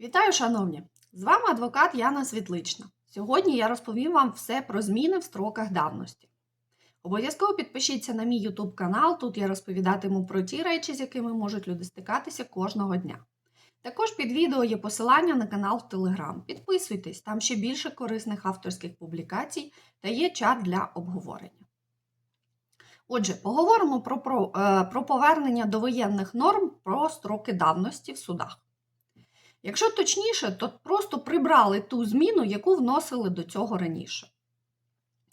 Вітаю, шановні! З вами адвокат Яна Світлична. Сьогодні я розповім вам все про зміни в строках давності. Обов'язково підпишіться на мій YouTube канал, тут я розповідатиму про ті речі, з якими можуть люди стикатися кожного дня. Також під відео є посилання на канал в Telegram. Підписуйтесь, там ще більше корисних авторських публікацій та є чат для обговорення. Отже, поговоримо про, про, е, про повернення до воєнних норм про строки давності в судах. Якщо точніше, то просто прибрали ту зміну, яку вносили до цього раніше.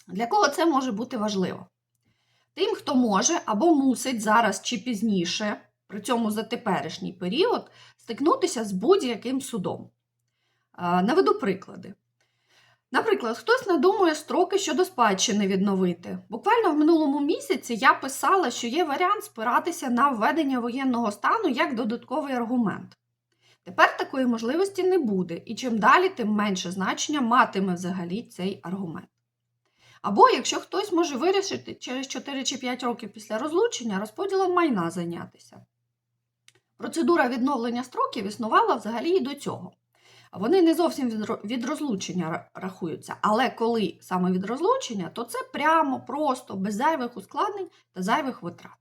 Для кого це може бути важливо? Тим, хто може або мусить зараз чи пізніше, при цьому за теперішній період, стикнутися з будь-яким судом. Наведу приклади. Наприклад, хтось надумує строки щодо спадщини відновити. Буквально в минулому місяці я писала, що є варіант спиратися на введення воєнного стану як додатковий аргумент. Тепер такої можливості не буде, і чим далі, тим менше значення матиме взагалі цей аргумент. Або якщо хтось може вирішити через 4 чи 5 років після розлучення розподілом майна зайнятися. Процедура відновлення строків існувала взагалі і до цього. Вони не зовсім від, розлучення рахуються, але коли саме від розлучення, то це прямо, просто, без зайвих ускладнень та зайвих витрат.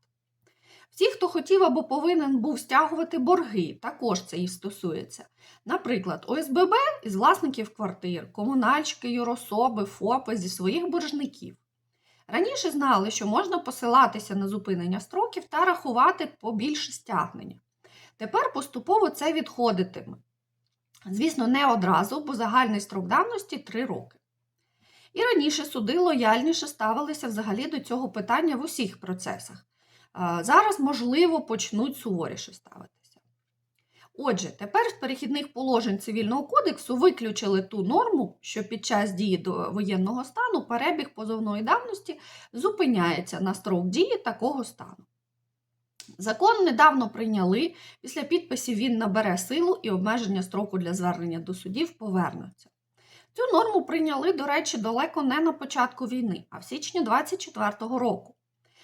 Всі, хто хотів або повинен був стягувати борги, також це їх стосується. Наприклад, ОСББ із власників квартир, комунальщики, юрособи, ФОПи зі своїх боржників. Раніше знали, що можна посилатися на зупинення строків та рахувати побільше стягнення. Тепер поступово це відходитиме. Звісно, не одразу, бо загальний строк давності 3 роки. І раніше суди лояльніше ставилися взагалі до цього питання в усіх процесах. Зараз, можливо, почнуть суворіше ставитися. Отже, тепер з перехідних положень Цивільного кодексу виключили ту норму, що під час дії до воєнного стану перебіг позовної давності зупиняється на строк дії такого стану. Закон недавно прийняли, після підписів він набере силу і обмеження строку для звернення до судів повернуться. Цю норму прийняли, до речі, далеко не на початку війни, а в січні 2024 року.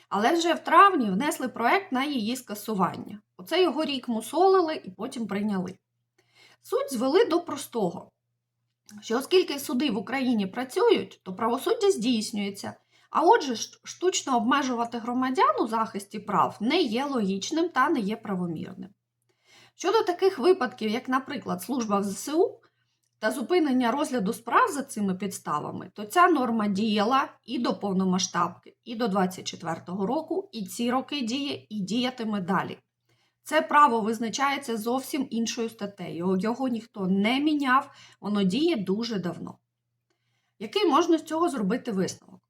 Але вже в травні внесли проект на її скасування. Оце його рік мусолили і потім прийняли. Суть звели до простого, що оскільки суди в Україні працюють, то правосуддя здійснюється, а отже, штучно обмежувати громадян у захисті прав не є логічним та не є правомірним. Щодо таких випадків, як, наприклад, служба в ЗСУ та зупинення розгляду справ за цими підставами, то ця норма діяла і до повномасштабки, і до 24-го року, і ці роки діє, і діятиме далі. Це право визначається зовсім іншою статтею. Його ніхто не міняв, воно діє дуже давно. Який можна з цього зробити висновок?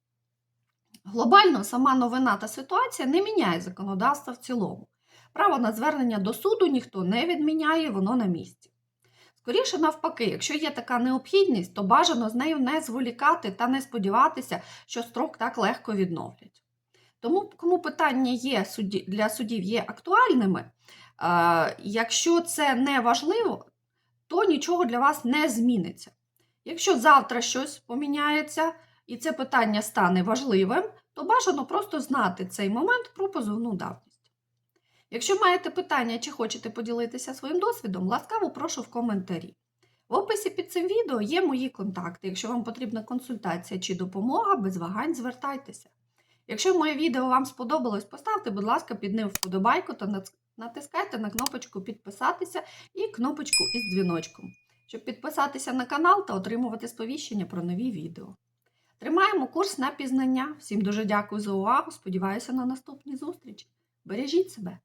Глобально сама новина та ситуація не міняє законодавства в цілому. Право на звернення до суду ніхто не відміняє, воно на місці. Скоріше навпаки, якщо є така необхідність, то бажано з нею не зволікати та не сподіватися, що строк так легко відновлять. Тому, кому питання є для суддів є актуальними, е, якщо це не важливо, то нічого для вас не зміниться. Якщо завтра щось поміняється і це питання стане важливим, то бажано просто знати цей момент про позовну давність. Якщо маєте питання чи хочете поділитися своїм досвідом, ласкаво прошу в коментарі. В описі під цим відео є мої контакти. Якщо вам потрібна консультація чи допомога, без вагань звертайтеся. Якщо моє відео вам сподобалось, поставте, будь ласка, під ним вподобайку та натискайте на кнопочку підписатися і кнопочку із дзвіночком, щоб підписатися на канал та отримувати сповіщення про нові відео. Тримаємо курс на пізнання. Всім дуже дякую за увагу. Сподіваюся на наступні зустрічі. Бережіть себе!